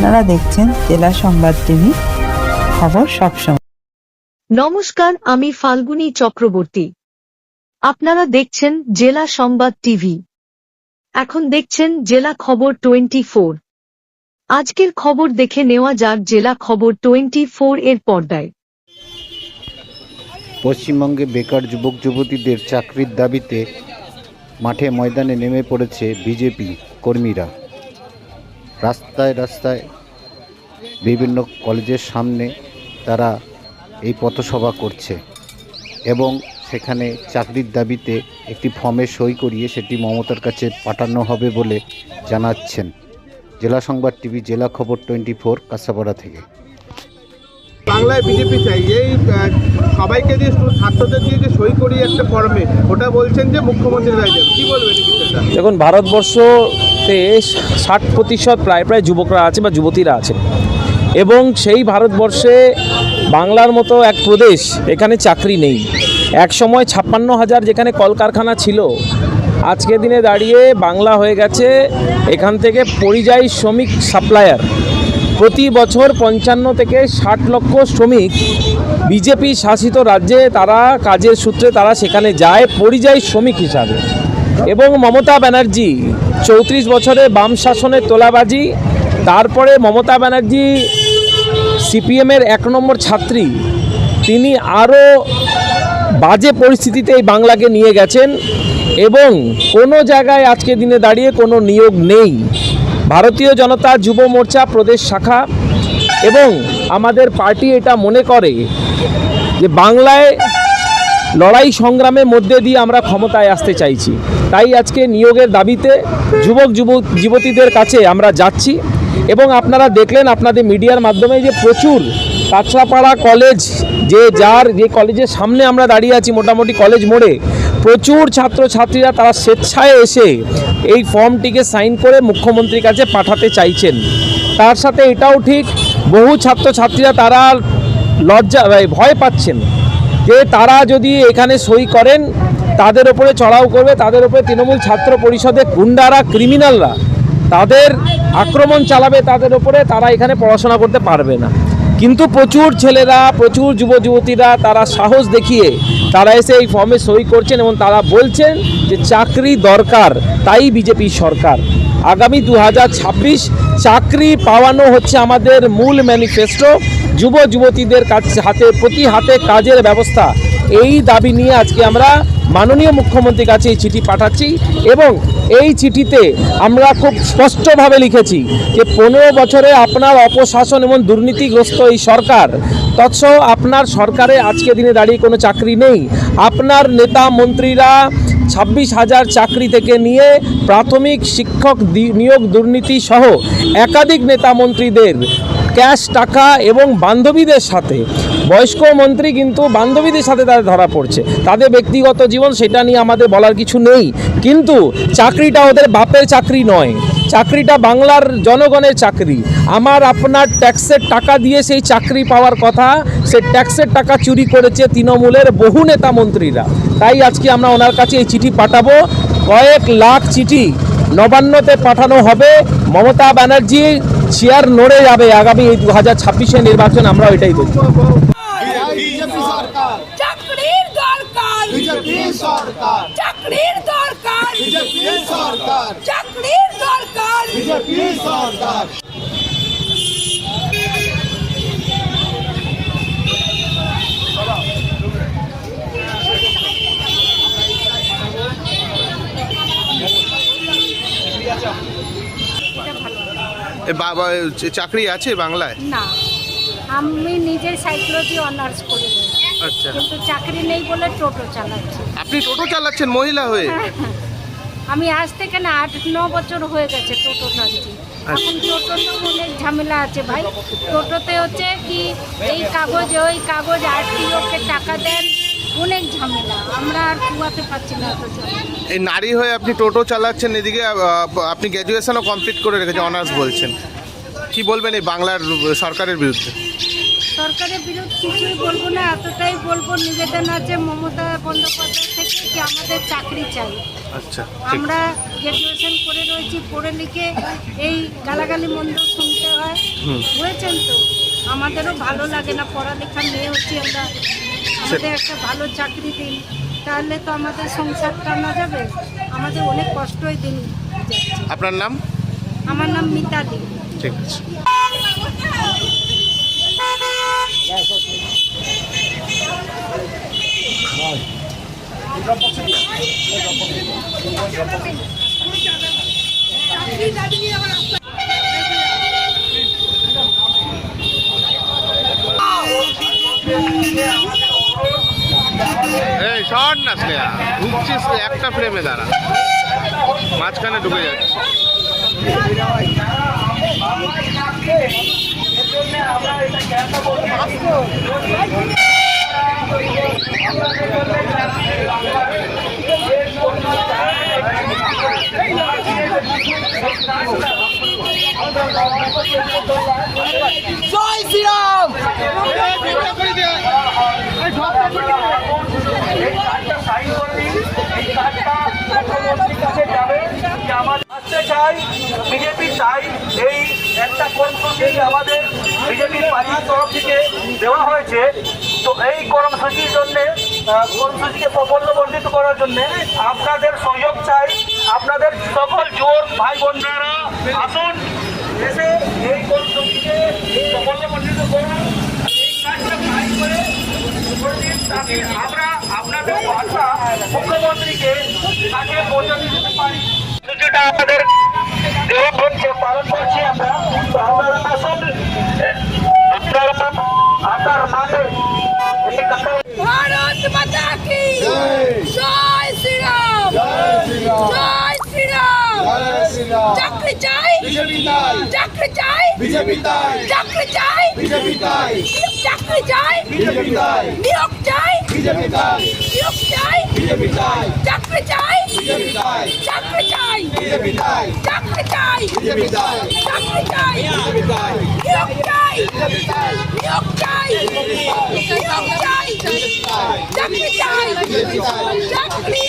আপনারা দেখছেন জেলা সংবাদ টিভি খবর সবসময় নমস্কার আমি ফাল্গুনী চক্রবর্তী। আপনারা দেখছেন জেলা সংবাদ টিভি। এখন দেখছেন জেলা খবর টোয়েন্টি ফোর। আজকের খবর দেখে নেওয়া যাক জেলা খবর টোয়েন্টি ফোর এর পর্দায়। পশ্চিমবঙ্গে বেকার যুবক যুবতীদের চাকরির দাবিতে মাঠে ময়দানে নেমে পড়েছে বিজেপি কর্মীরা। রাস্তায় রাস্তায় বিভিন্ন কলেজের সামনে তারা এই পথসভা করছে এবং সেখানে চাকরির দাবিতে একটি ফর্মে সই করিয়ে সেটি মমতার কাছে পাঠানো হবে বলে জানাচ্ছেন। জেলা সংবাদ টিভি, জেলা খবর টোয়েন্টি ফোর কাঁচাপাড়া থেকে। বাংলায় বিজেপি চাই, এই সবাইকে দিয়ে ছাত্রদের দিয়ে যে সই করি একটা ফর্মে, ওটা বলছেন যে মুখ্যমন্ত্রী রায় কি বলবেন দেখুন, ভারতবর্ষতে ষাট প্রতিশত প্রায় প্রায় যুবকরা আছে বা যুবতীরা আছে। এবং সেই ভারতবর্ষে বাংলার মতো এক প্রদেশ, এখানে চাকরি নেই। এক সময় ছাপ্পান্ন হাজার যেখানে কলকারখানা ছিল আজকে দিনে দাঁড়িয়ে বাংলা হয়ে গেছে এখান থেকে পরিযায়ী শ্রমিক সাপ্লায়ার। প্রতি বছর পঞ্চান্ন থেকে ষাট লক্ষ শ্রমিক বিজেপি শাসিত রাজ্যে তারা কাজের সূত্রে তারা সেখানে যায় পরিযায়ী শ্রমিক হিসাবে। এবং মমতা ব্যানার্জি চৌত্রিশ বছরে বাম শাসনের তোলাবাজি, তারপরে মমতা ব্যানার্জি সিপিএমের এক নম্বর ছাত্রী, তিনি আরও বাজে পরিস্থিতিতে এই বাংলাকে নিয়ে গেছেন এবং কোনো জায়গায় আজকে দিনে দাঁড়িয়ে কোনো নিয়োগ নেই। ভারতীয় জনতা যুব মোর্চা প্রদেশ শাখা এবং আমাদের পার্টি এটা মনে করে যে বাংলায় লড়াই সংগ্রামের মধ্যে দিয়ে আমরা ক্ষমতায় আসতে চাইছি। তাই আজকে নিয়োগের দাবিতে যুবক যুবক যুবতীদের কাছে আমরা যাচ্ছি এবং আপনারা দেখলেন আপনাদের মিডিয়ার মাধ্যমে যে প্রচুর কাঁচরাপাড়া কলেজ, যে যার যে কলেজের সামনে আমরা দাঁড়িয়ে আছি মোটামুটি কলেজ মোড়ে প্রচুর ছাত্রছাত্রীরা তারা স্বেচ্ছায় এসে এই ফর্মটিকে সাইন করে মুখ্যমন্ত্রীর কাছে পাঠাতে চাইছেন। তার সাথে এটাও ঠিক, বহু ছাত্রছাত্রীরা তারা লজ্জা ভয় পাচ্ছেন যে তারা যদি এখানে সই করেন, তাদের ওপরে চড়াও করবে, তাদের ওপরে তৃণমূল ছাত্র পরিষদের গুন্ডারা, ক্রিমিনালরা, তাদের আক্রমণ চালাবে, তাদের ওপরে তারা এখানে পড়াশোনা করতে পারবে না। কিন্তু প্রচুর ছেলেরা, প্রচুর যুব যুবতীরা তারা সাহস দেখিয়ে তারা এসে এই ফর্মে সই করছেন এবং তারা বলছেন যে চাকরি দরকার, তাই বিজেপি সরকার। আগামী দু হাজার ছাব্বিশ চাকরি পাওয়ানো হচ্ছে আমাদের মূল ম্যানিফেস্টো যুব যুবতীদের কাছে হাতে প্রতি হাতে কাজের ব্যবস্থা। এই দাবি নিয়ে আজকে আমরা মাননীয় মুখ্যমন্ত্রীর কাছে এই চিঠি পাঠাচ্ছি এবং এই চিঠিতে আমরা খুব স্পষ্টভাবে লিখেছি যে পনেরো বছরে আপনার অপশাসন এবং দুর্নীতিগ্রস্ত এই সরকার, তৎসহ আপনার সরকারে আজকে দিনে দাঁড়িয়ে কোনো চাকরি নেই। আপনার নেতা মন্ত্রীরা ছাব্বিশ হাজার চাকরি থেকে নিয়ে প্রাথমিক শিক্ষক নিয়োগ দুর্নীতি সহ একাধিক নেতা মন্ত্রীদের ক্যাশ টাকা এবং বান্ধবীদের সাথে বয়স্ক মন্ত্রী কিন্তু বান্ধবীদের সাথে তাদের ধরা পড়ছে। তাদের ব্যক্তিগত জীবন সেটা নিয়ে আমাদের বলার কিছু নেই। কিন্তু চাকরিটা ওদের বাপের চাকরি নয়। চাকরিটা বাংলার জনগণের চাকরি। আমার আপনার ট্যাক্সের টাকা দিয়ে সেই চাকরি পাওয়ার কথা, সে ট্যাক্সের টাকা চুরি করেছে তৃণমূলের বহু নেতা মন্ত্রীরা। তাই আজকে আমরা ওনার কাছে এই চিঠি পাঠাবো। কয়েক লাখ চিঠি নবান্নতে পাঠানো হবে। মমতা ব্যানার্জি, চেয়ার নড়ে যাবে। আগামী দু হাজার ছাব্বিশে নির্বাচন আমরা এটাই দেখব। চাকরির দরকার। বিজেপির সরকার চাকরির দরকার। বিজেপির সরকার বাবা চাকরি আছে বাংলায়? না আমি নিজের সাইকোলজি অনার্স করি। আচ্ছা। কিন্তু চাকরি নেই বলে টোটো চালাচ্ছি। আপনি টোটো চালাচ্ছেন মহিলা হয়ে? আমি আজ থেকে না আট ন বছর হয়ে গেছে টোটো চালাচ্ছি। এখন টোটোতে অনেক ঝামেলা আছে ভাই। টোটোতে হচ্ছে কি এই কাগজ ওই কাগজ আরটিওকে টাকা দেন অনেক ঝামেলা। আমরা আর কুয়াতে পাচ্ছি না এই নারী হয়ে আপনি টোটো চালাচ্ছেন এদিকে আপনি গ্র্যাজুয়েশনও কমপ্লিট করে রেখেছেন অনার্স বলছেন। কি বলবেন এই বাংলার সরকারের বিরুদ্ধে? সরকারের বিরুদ্ধে কিছুই বলব না এতটাই বলব নিবেদন আছে মমতা বন্দ্যোপাধ্যায় থেকে কি আমাদের চাকরি চাই। আচ্ছা আমরা গ্র্যাজুয়েশন করে রয়েছি পড়ে লিখে এই গালাগালি মন্দ শুনতে হয়। বুঝেছেন তো? আমাদেরও ভালো লাগে না পড়ালেখা মেয়ে হচ্ছি আমরা আমাদের একটা ভালো চাকরি দিন। তাহলে তো আমাদের সংসার টানা যাবে? আমাদের অনেক কষ্টই দিন আপনার নাম? আমার নাম মিতালি। ঠিক আছে। এই শর্ট না শ্রেয়া ঢুকছিস একটা ফ্রেমে দাঁড়া। মাঝখানে ঢুকে যাচ্ছে। জয় শ্রীরাম। বিজেপি চাই এই একটা কর্মসূচি আমাদের বিজেপির তরফ থেকে দেওয়া হয়েছে তো এই কর্মসূচির জন্য কর্মসূচিকে প্রবন্ধবর্ধিত করার জন্য আপনাদের সহযোগ চাই আপনাদের সকল জোর ভাই বোনেরা, আসুন। এই ভাই করে আমরা আপনাদের ভাষা মুখ্যমন্ত্রীকে তাকে পৌঁছাতে দিতে পারি। যেটা আমাদের চাকরি চাই চাকরি চাই চাকরি চাই চাকরি চাই নিয়োগ চাই নিয়োগ চাই চাকরি চাই চাকরি চাই চাকরি চাই চাকরি চাই নিয়োগ চাই নিয়োগ চাই নিয়োগ চাই চাকরি চাই চাকরি